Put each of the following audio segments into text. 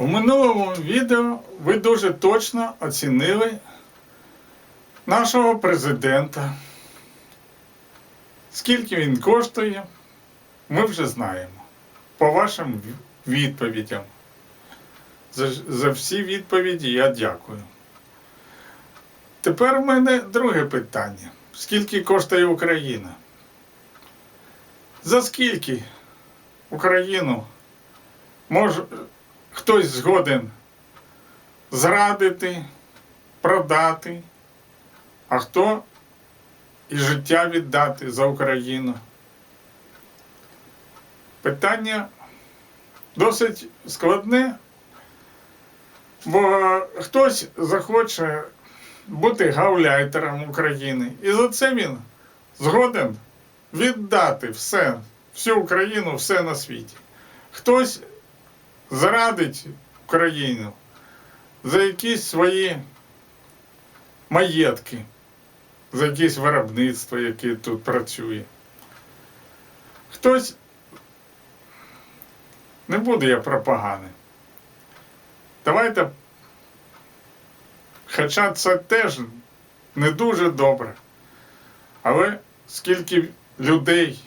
У минулому відео ви дуже точно оцінили нашого президента. Скільки він коштує, ми вже знаємо. По вашим відповідям. За, за всі відповіді я дякую. Тепер у мене друге питання. Скільки коштує Україна? За скільки Україну може хтось згоден зрадити, продати, а хто і життя віддати за Україну? Питання досить складне, бо хтось захоче бути гауляйтером України, і за це він згоден віддати все, всю Україну, все на світі. Хтось зрадить Україну за якісь свої маєтки, за якесь виробництво, яке тут працює. Хтось не буду я пропаганий. Давайте. Хоча це теж не дуже добре. Але скільки людей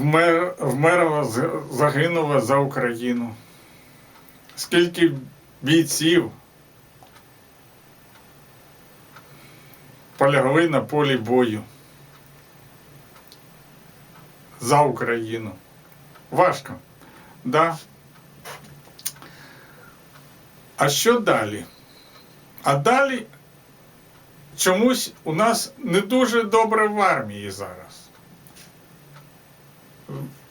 вмер, вмерло, загинуло за Україну, скільки бійців полягли на полі бою за Україну. Важко, да? А що далі? А далі чомусь у нас не дуже добре в армії зараз.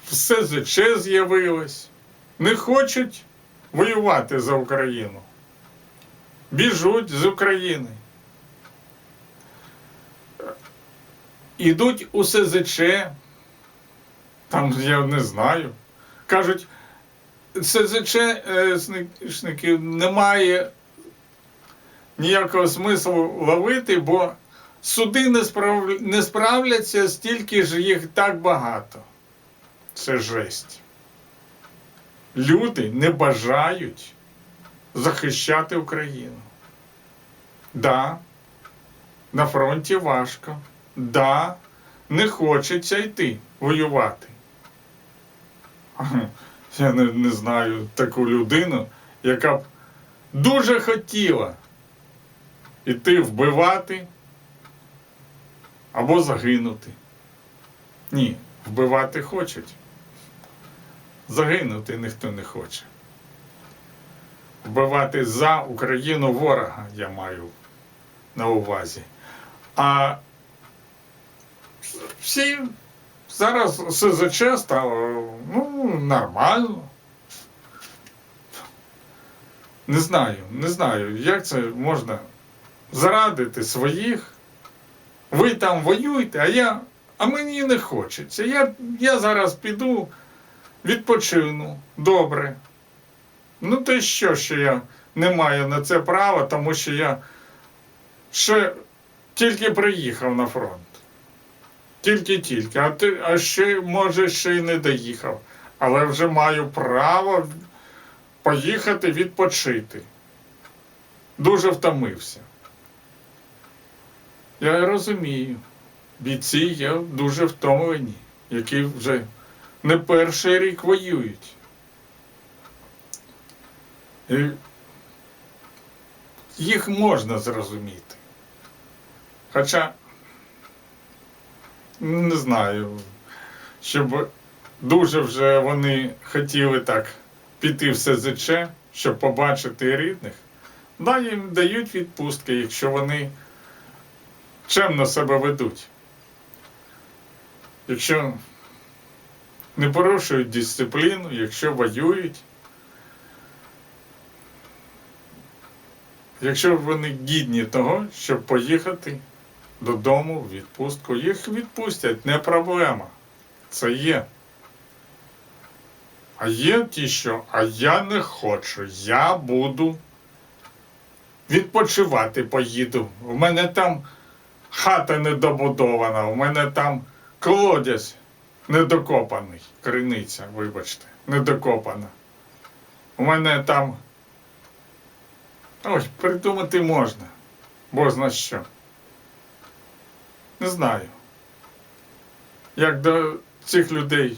Все СЗЧ з'явилось. Не хочуть воювати за Україну. Біжуть з України. Ідуть у СЗЧ, там я не знаю. Кажуть, СЗЧ-шників немає ніякого смислу ловити, бо суди не справляться, стільки ж їх так багато. Це жесть. Люди не бажають захищати Україну. Да, на фронті важко. Да, не хочеться йти воювати. Я не, не знаю таку людину, яка б дуже хотіла іти вбивати або загинути. Ні, вбивати хочуть. Загинути ніхто не хоче. Вбивати за Україну ворога я маю на увазі. А всі зараз СЗЧ стало ну, нормально. Не знаю, не знаю, як це можна зрадити своїх. Ви там воюєте, а я. А мені не хочеться. Я, я зараз піду, відпочину добре. Ну, то що, що я не маю на це права, тому що я ще тільки приїхав на фронт. Тільки-тільки. А ти, а ще, може, ще й не доїхав. Але вже маю право поїхати відпочити. Дуже втомився. Я розумію. Бійці є дуже втомлені, які вже не перший рік воюють. Їх можна зрозуміти. Хоча не знаю, щоб дуже вже вони хотіли так піти в СЗЧ, щоб побачити рідних. Да, їм дають відпустки, якщо вони чемно себе ведуть. Якщо не порушують дисципліну, якщо воюють, якщо вони гідні того, щоб поїхати додому в відпустку, їх відпустять, не проблема. Це є. А є ті, що, а я не хочу, я буду відпочивати поїду. У мене там хата недобудована, у мене там колодязь недокопаний, криниця, вибачте, недокопана. У мене там. Ой, придумати можна. Бо зна що. Не знаю. Як до цих людей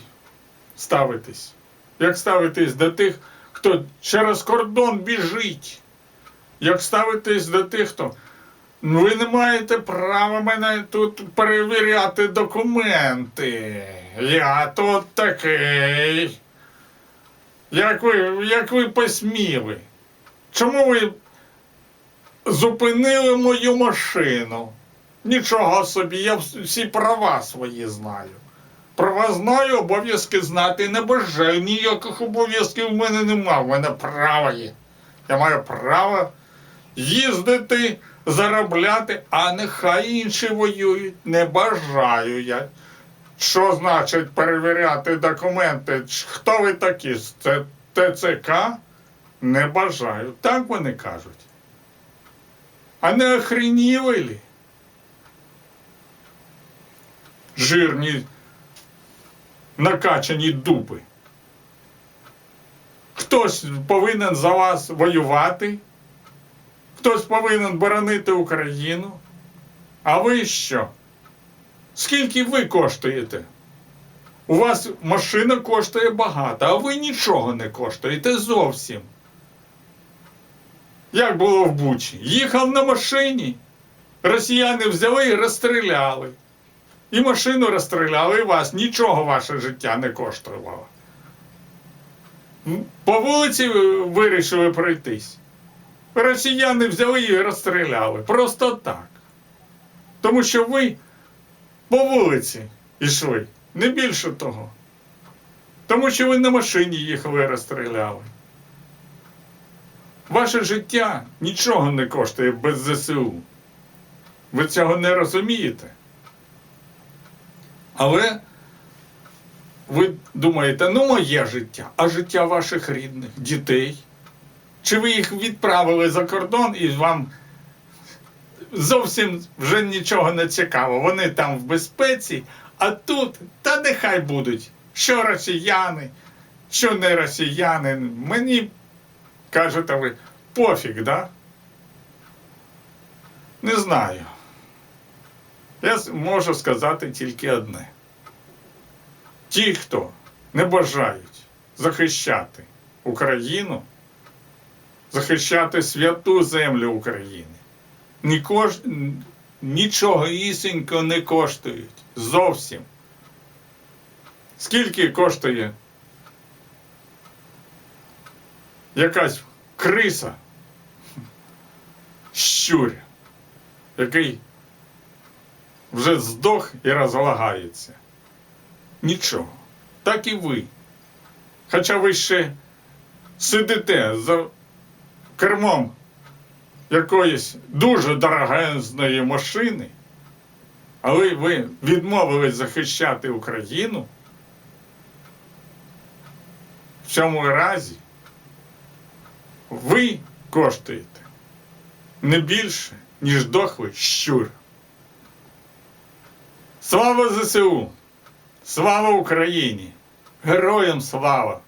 ставитись? Як ставитись до тих, хто через кордон біжить? Як ставитись до тих, хто. Ну, Ви не маєте права мене тут перевіряти документи. Я тут такий. Як ви, як ви посміли? Чому ви зупинили мою машину? Нічого собі, я всі права свої знаю. Права знаю, обов'язки знати не бажаю. Ніяких обов'язків в мене нема. В мене право є. Я маю право їздити, заробляти, а нехай інші воюють. Не бажаю я. Що значить перевіряти документи? Хто ви такі? Це ТЦК? Не бажаю. Так вони кажуть. А не охреніли? Жирні накачані дуби. Хтось повинен за вас воювати, хтось повинен боронити Україну. А ви що? Скільки ви коштуєте? У вас машина коштує багато, а ви нічого не коштуєте зовсім. Як було в Бучі? Їхав на машині. Росіяни взяли і розстріляли. І машину розстріляли, і вас нічого ваше життя не коштувало. По вулиці вирішили пройтись. Росіяни взяли і розстріляли. Просто так. Тому що ви по вулиці йшли, не більше того. Тому що ви на машині їхали і розстріляли. Ваше життя нічого не коштує без ЗСУ. Ви цього не розумієте. Але ви думаєте, ну моє життя, а життя ваших рідних, дітей. Чи ви їх відправили за кордон і вам зовсім вже нічого не цікаво. Вони там в безпеці, а тут, та нехай будуть, що росіяни, що не росіяни. Мені кажете ви, пофіг, да? Не знаю. Я можу сказати тільки одне. Ті, хто не бажають захищати Україну, захищати святу землю України, ні кош... нічого ісенько не коштують. Зовсім. Скільки коштує якась криса, щурь, який вже здох і розлагається. Нічого. Так і ви. Хоча ви ще сидите за кермом якоїсь дуже дорогезної машини, але ви відмовились захищати Україну, в цьому разі ви коштуєте не більше, ніж дохлий щур. Слава ЗСУ! Слава Україні! Героям слава!